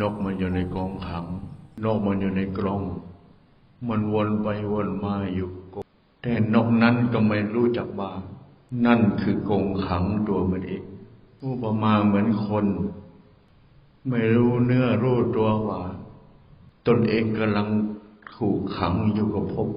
นกมันอยู่ในกรงขัง นกมันอยู่ในกรงมันวนไปวนมาอยู่กงแต่นกนั้นก็ไม่รู้จักว่านั่นคือกรงขังตัวมันเองอุปมาเหมือนคน ไม่รู้เนื้อรู้ตัวว่า ตนเองกำลังถูกขังอยู่กับภพ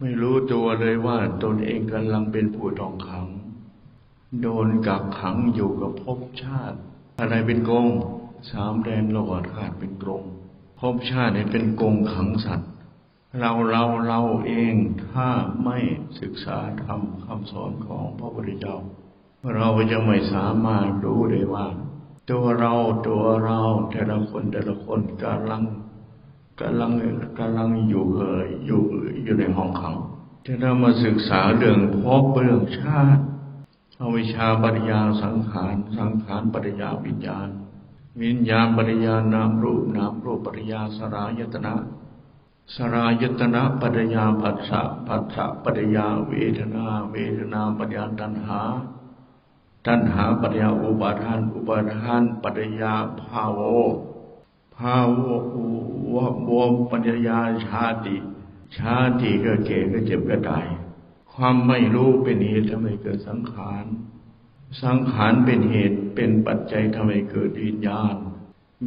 ไม่รู้ตัวเลยว่าตนเองกำลังเป็นผู้ต้องขัง โดนกักขังอยู่กับภพชาติ อะไรเป็นกงสามแดนโลกธาตุเป็นกรงภพชาติเนี่ยเป็นกงขังสัตว์ เราเราเราเองถ้าไม่ศึกษาธรรมคำสอนของพระพุทธเจ้า เราจะไม่สามารถรู้ได้ว่า ตัวเราตัวเราแต่ละคนแต่ละคนกำลังกำลังกำลังอยู่เอยอยู่อยู่ในห้องขังจะเรามาศึกษาเรื่องพบเรื่องชาติ อวิชาปริญญาสังขาร สังขารปริญญาวิญญาณ วิญญาณปริญญานามรูปนามรูปปริญญาสรายตนะสรายตนะปัญญาผัสสะผัสสะปัญญาเวทนา เวทนาปัญญาตัณหา ตัณหาปัญญาอุปาทาน อุปาทานปัญญาภาโวภาโววะบวมปัญญาชาติ ชาติก็เก่ก็เจ็บก็ตาย ความไม่รู้เป็นเหตุทำให้เกิดสังขาร สังขารเป็นเหตุเป็นปัจจัยทำให้เกิดวิญญาณ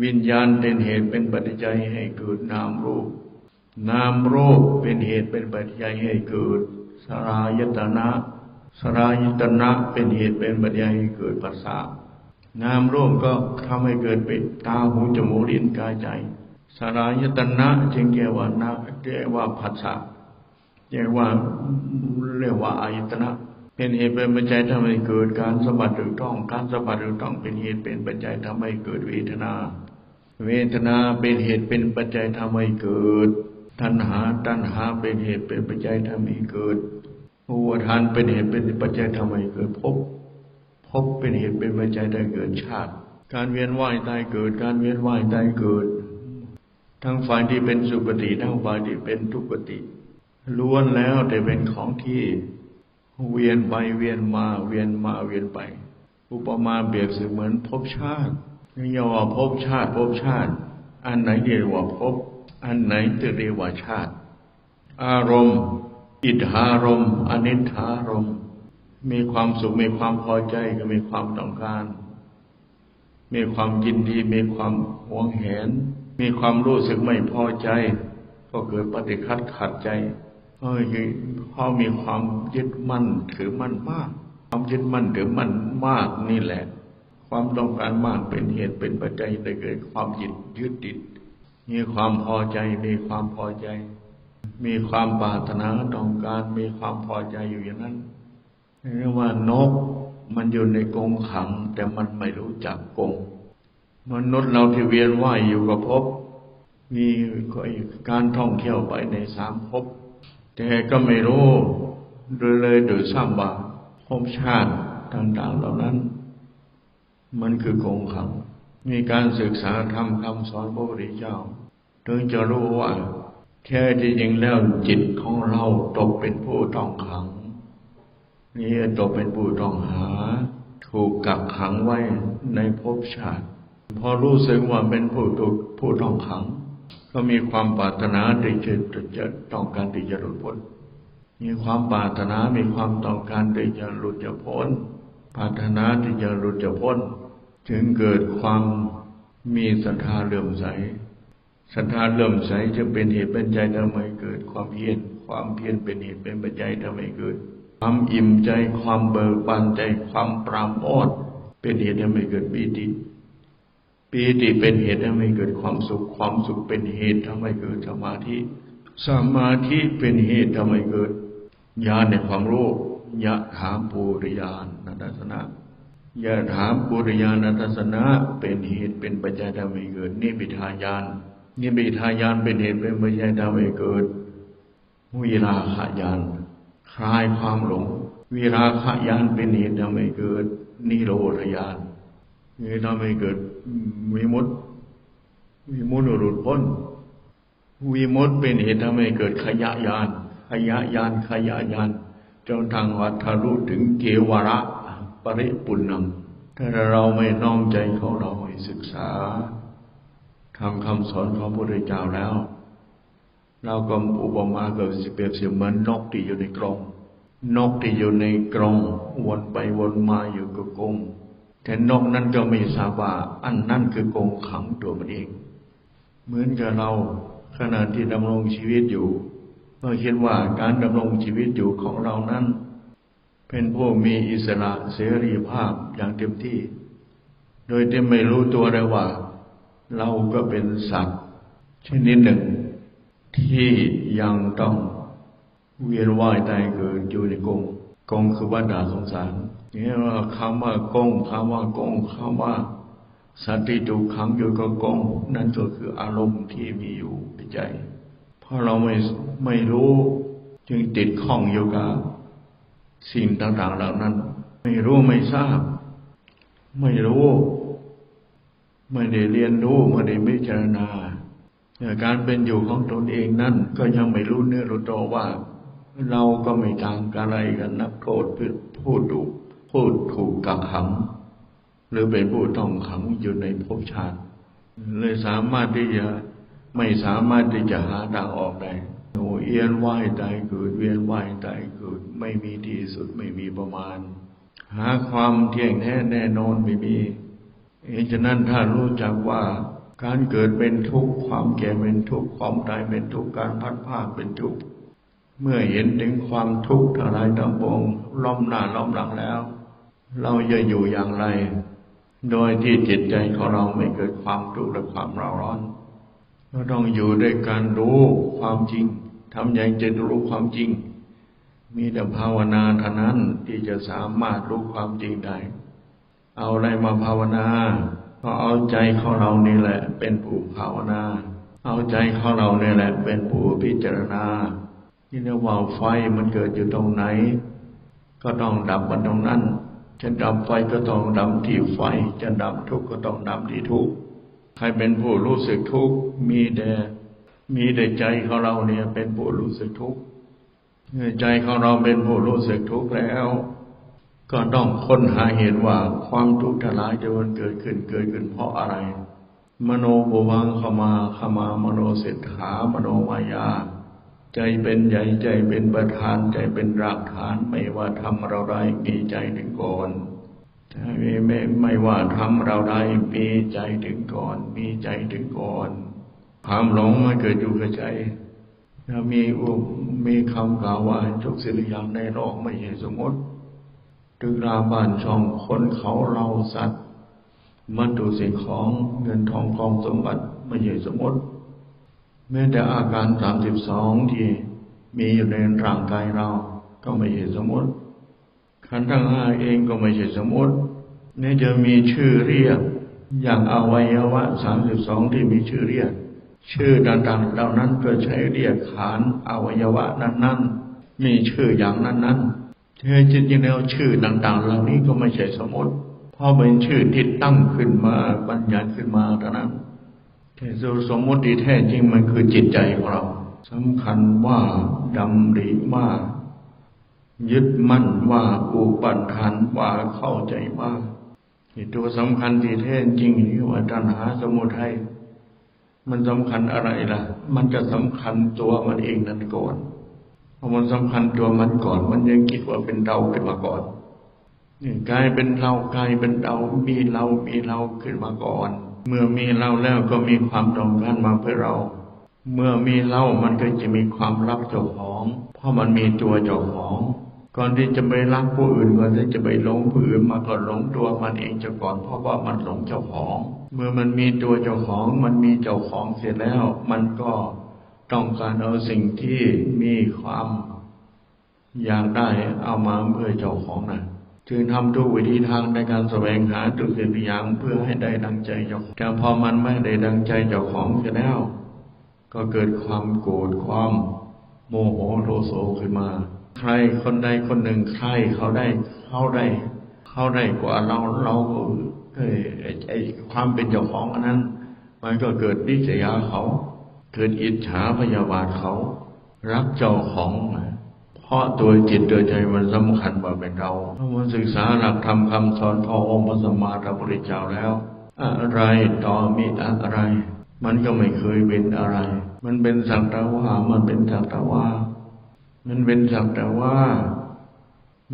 วิญญาณเป็นเหตุเป็นปัจจัยให้เกิดนามรูป นามรูปเป็นเหตุเป็นปัจจัยให้เกิดสรายตนะสรายตนะเป็นเหตุเป็นปัจจัยให้เกิดปัสสะนามรูปก็ทำให้เกิดเป็นตาหูจมูกลิ้นกายใจสรายตนะจึงเรียกว่านาเรียกว่าผัสสะ เรียกว่าเรียกว่าอายตนะ เป็นเหตุเป็นปัจจัยทำให้เกิดการสมบัติถูกต้อง การสมบัติถูกต้องเป็นเหตุเป็นปัจจัยทำให้เกิดเวทนา เวทนาเป็นเหตุเป็นปัจจัยทำให้เกิด ตัณหาตัณหาเป็นเหตุเป็นปัจจัยทำให้เกิดอุปทานเป็นเหตุเป็นปัจจัยทำให้เกิดภพภพเป็นเหตุเป็นปัจจัยได้เกิดชาติ การเวียนว่ายตายเกิด การเวียนว่ายตายเกิด ทั้งฝ่ายที่เป็นสุคติทั้งฝ่ายที่เป็นทุกขติ ล้วนแล้วแต่เป็นของที่เวียนไปเวียนมา เวียนมาเวียนไป อุปมาเปรียบเสมือนภพชาติเยว่าภพชาติภพชาติ อันไหนเรียกว่าภพอันไหนจะเรียกว่าชาติ อารมณ์ อิทธารมณ์อนิถารมณ์ มีความสุขมีความพอใจก็มีความต้องการ มีความยินดีมีความหวงแหน มีความรู้สึกไม่พอใจ ก็เกิดปฏิคัดขัดใจ เพราะเพรามีความยึดมั่นถือมั่นมาก ความยึดมั่นถือมั่นมากนี่แหละ ความต้องการมากเป็นเหตุเป็นปัจจัยได้เกิดความยึดยึดติด มีความพอใจมีความพอใจ มีความปรารถนาต้องการมีความพอใจอยู่อย่างนั้นเรียกว่านกมันอยู่ในกรงขัง แต่มันไม่รู้จักกรงมนุษย์เราที่เวียนว่ายอยู่กับภพมีการท่องเที่ยวไปในสามภพ แต่ก็ไม่รู้โดยเลยโดยซ้ำว่าภพชาติต่างๆเหล่านั้น มันคือกงขังมีการศึกษาทำคำสอนพระพุทธเจ้าถึงจะรู้ว่าแท้ที่จริงแล้วจิตของเราตกเป็นผู้ต้องขัง นี่ตกเป็นผู้ต้องหา ถูกกักขังไว้ในภพชาติ พอรู้สึกว่าเป็นผู้ถูกผู้ต้องขัง ก็มีความปรารถนาที่จะจะต้องการที่จะหลุดพ้น มีความปรารถนา มีความต้องการที่จะหลุดจะพ้น ปรารถนาที่จะหลุดจะพ้น จึงเกิดความมีศรัทธาเลื่อมใส ศรัทธาเลื่อมใสจะเป็นเหตุเป็นใจทำให้เกิดความเพียร ความเพียรเป็นเหตุเป็นปัจจัยทำให้เกิด ความอิ่มใจ ความเบิกบานใจ ความปราโมทเป็นเหตุทำให้เกิดปีติ ปีติเป็นเหตุทำให้เกิดความสุข ความสุขเป็นเหตุทำให้เกิดสมาธิ สมาธิเป็นเหตุทำให้เกิดญาณในความรู้ยะถามปูริยานนัตสนะยะถามปุริยานัตสนะเป็นเหตุเป็นปัจจัยทำให้เกิดนิพิทายานนิพพิทายานเป็นเหตุเป็นปัจจัยทำให้เกิดวิราขายานคลายความหลงวิราขายานเป็นเหตุทำให้เกิดนิโรธยาน เหตุทำให้เกิดวิมุตติวิมุตติหลุดพ้นวิมุตติเป็นเหตุทำให้เกิดขยะยาน ขยะยานขยะยานจนทางวัฏทะลุถึงเกวระปริปุณังถ้าเราไม่น้อมใจของเราให้ศึกษาทำคำสอนของพระพุทธเจ้าแล้ว เราก็อุปมาเกิดสิเปรียบเสียเหมือนนกที่อยู่ในกรงนกที่อยู่ในกรงวนไปวนมาอยู่กับกรง แต่นกนั้นก็ไม่ทราบว่าอันนั่นคือกงขังตัวมันเอง เหมือนกับเราขณะที่ดำรงชีวิตอยู่ก็คิดว่าการดำรงชีวิตอยู่ของเรานั้น เป็นผู้มีอิสระเสรีภาพอย่างเต็มที่ โดยที่ไม่รู้ตัวเลยว่า เราก็เป็นสัตว์ชนิดหนึ่ง ที่ยังต้องเวียนว่ายตายเกิดอยู่ในกง กงคือวัฏฏะสงสารนี่ว่าคำว่ากงคำว่ากงคำว่าสัตว์ที่ถูกขังอยู่กับกงนั่นก็คืออารมณ์ที่มีอยู่ในใจ เพราะเราไม่ไม่รู้จึงติดข้องอยู่กับสิ่งต่างๆเหล่านั้น ไม่รู้ไม่ทราบ ไม่รู้ไม่ได้เรียนรู้ไม่ได้พิจารณาการเป็นอยู่ของตนเองนั่นก็ยังไม่รู้เนื้อรู้ตัวว่า เราก็ไม่ต่างกันอะไรกันนักโทษผู้ถูผู้ถูกกักขัง หรือเป็นผู้ต้องขังอยู่ในภพชาติ เลยสามารถที่จะไม่สามารถที่จะหาทางออกได้โอเอียนว่ายตายเกิดเวียนว่ายตายเกิดไม่มีที่สุดไม่มีประมาณ หาความเที่ยงแท้แน่นอนไม่มีเอฉะนั้นถ้ารู้จักว่าการเกิดเป็นทุกข์ความแก่เป็นทุกข์ความตายเป็นทุกข์การพัดภาเป็นทุกข์ เมื่อเห็นถึงความทุกข์ทั้งหลายทั้งปวงล้อมหน้าล้อมหลังแล้ว เราจะอยู่อย่างไร โดยที่จิตใจของเราไม่เกิดความทุกข์และความร,าร้อนเราต้องอยู่ด้วยการรู้ความจริงทำอย่างจะรู้ความจริง มีแต่ภาวนาเท่านั้นที่จะสามารถรู้ความจริงได้ เอาอะไรมาภาวนาก็เอาใจของเรานี่แหละ เป็นผู้ภาวนา เอาใจของเรานี่แหละ เป็นผู้พิจารณา ที่เรียกว่าไฟมันเกิดอยู่ตรงไหน ก็ต้องดับมันตรงนั้นจะดับไฟก็ต้องดับที่ไฟ จะดับทุกข์ก็ต้องดับที่ทุกข์ใครเป็นผู้รู้สึกทุกข์มีแต่มีแต่ใจของเราเนี่ยเป็นผู้รู้สึกทุกข์ใจของเราเป็นผู้รู้สึกทุกข์แล้ว ก็ต้องค้นหาเหตุว่าความทุกข์ทั้งหลายจะมันเกิดขึ้นเกิดขึ้นเพราะอะไร มโนบวังขมาขมามโนเศรษฐามโนมายา ใจเป็นใหญ่ใจเป็นประธานใจเป็นรากฐานไม่ว่าทำเราได้มีใจถึงก่อนไม่ไม่ไม่ว่าทำเราได้มีใจถึงก่อน มีใจถึงก่อนความหลงมันเกิดอยู่กับใจถ้ามีอุมีคำกล่าวว่าทุกสิ่งอย่างในโลกไม่ใช่สมมติตึกราบ้านช่องคนเขาเราสัตว์มันดูสิ่งของเงินทองกองสมบัติไม่ใช่สมมติ แม้แต่อาการสามสิบสองที่มีอยู่ในร่างกายเรา ก็ไม่ใช่สมมติ ขันธ์ทั้งห้าเองก็ไม่ใช่สมมตินี่จะมีชื่อเรียก อย่างอวัยวะสามสิบสองที่มีชื่อเรียก ชื่อต่างๆเหล่านั้นก็ใช้เรียกขานอวัยวะนั้นๆ มีชื่ออย่างนั้นๆแท้จริงๆแล้วชื่อต่างๆ เหล่านี้ก็ไม่ใช่สมมติเพราะเป็นชื่อที่ตั้งขึ้นมาบัญญัติขึ้นมาเท่านั้น แต่สมมติแท้จริงมันคือจิตใจของเราสำคัญว่าดำริว่า ยึดมั่นว่าอุปัฏฐานว่าเข้าใจว่าตัวสำคัญที่แท้จริงนี่ว่าตัณหาสมุทัยมันสำคัญอะไรล่ะ มันจะสำคัญตัวมันเองนั่นก่อนพอมันสำคัญตัวมันก่อน มันยังคิดว่าเป็นเราขึ้นมาก่อนนี่กลายเป็นเรากลายเป็นเรามีเรามีเราขึ้นมาก่อน เมื่อมีเราแล้วก็มีความต้องการมาเพื่อเรา เมื่อมีเรามันก็จะมีความรักเจ้าของ เพราะมันมีตัวเจ้าของ ก่อนที่จะไปรักผู้อื่นก่อนที่จะไปหลงผู้อื่นมาก่อนหลงตัวมันเองจะก่อนเพราะว่ามันหลงเจ้าของ เมื่อมันมีตัวเจ้าของมันมีเจ้าของเสร็จแล้ว มันก็ต้องการเอาสิ่งที่มีความอยากได้เอามาเพื่อเจ้าของนะ่ะ จึงทำทุกวิธีทางในการแสวงหาทุกสิ่งทุกอย่างเพื่อให้ได้ดังใจเจ้าแต่พอมันไม่ได้ดังใจเจ้าของเสร็จแล้ว ก็เกิดความโกรธความโมโหโทโสขึ้นมา ใครคนใดคนหนึ่งใครเขาได้เขาได้เขาได้กว่าเราเราเอ้ไอความเป็นเจ้าของอันนั้น มันก็เกิดนิจยาเขา เกิดอิจฉาพยาบาทเขา รักเจ้าของ พราะตัวจิตตัวใจมันสำคัญกว่าเป็นเราถ้ามันศึกษาหลักธรรมคำสอนขององค์พระสัมมาสัมพุทธเจ้าแล้ว อะไรต่อมีอะไร มันก็ไม่เคยเป็นอะไร มันเป็นสักแต่ว่ามันเป็นสักแต่ว่า มันเป็นสักแต่ว่า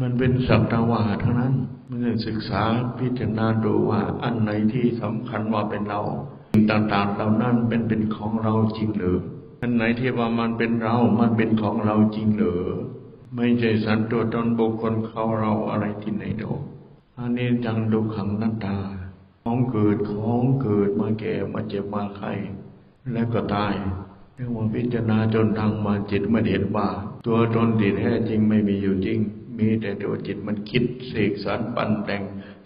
มันเป็นสักแต่ว่าเท่านั้นมันต้อศึกษาพิจารณาดูว่าอันไหนที่สำคัญว่าเป็นเราสิ่งต่างๆเหล่านั้นเป็นเป็นของเราจริงหรืออันไหนที่ว่ามันเป็นเรา มันเป็นของเราจริงหรือ ไม่ใช่สันตัวตนบุคคลเขาเราอะไรที่ไหนดอกอันนี้จังดุขังนัตตา ของเกิดของเกิดมาแก่มาเจ็บมาไข้แล้วก็ตายเรียกว่าพิจารณาจนทางมาจิตมาเห็นว่าตัวตนที่แท้จริงไม่มีอยู่จริง มีแต่ตัวจิตมันคิดเสกสรรปั่นแต่ง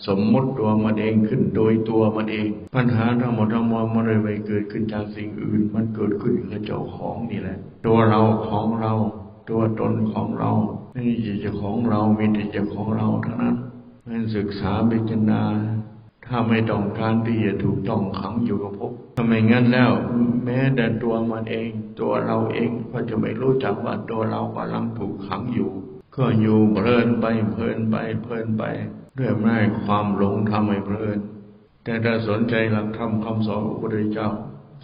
สมมติตัวมันเองขึ้นโดยตัวมันเอง ปัญหาทั้งหมดทั้งมวลมันเลยไม่เกิดขึ้นจากสิ่งอื่น มันเกิดขึ้นกับเจ้าของนี่แหละ ตัวเราของเรา ตัวตนของเราไม่ใช่เจ้าของเรามีแต่เจ้าของเราเท่านั้นมันศึกษาพิจารณา ถ้าไม่ต้องการที่จะถูกต้องขังอยู่กับภพถ้าไมงั้นแล้ว แม้แต่ตัวมันเอง ตัวเราเองก็จะไม่รู้จักว่าตัวเรากำลังถูกขังอยู่ ก็อยู่เพลินไปเพลินไปเพลินไปด้วยอำนาจความหลงทำให้เพลิน แต่ถ้าสนใจหลักธรรมคำสอนของพระพุทธเจ้า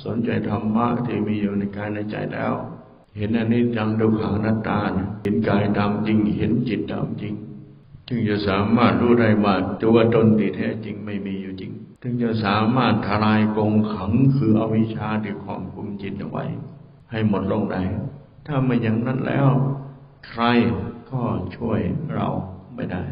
สนใจธรรมะที่มีอยู่ในกายในใจแล้ว เห็นอันนี้จังดุขังนัตตาเห็นกายตามจริง เห็นจิตตามจริง จึงจะสามารถรู้ได้ว่าตัวตนที่แท้จริงไม่มีอยู่จริง จึงจะสามารถทลายกรงขังคืออวิชชาที่ความคุมจิตเอาไว้ ให้หมดลงได้ ถ้าไม่อย่างนั้นแล้ว ใครก็ช่วยเราไม่ได้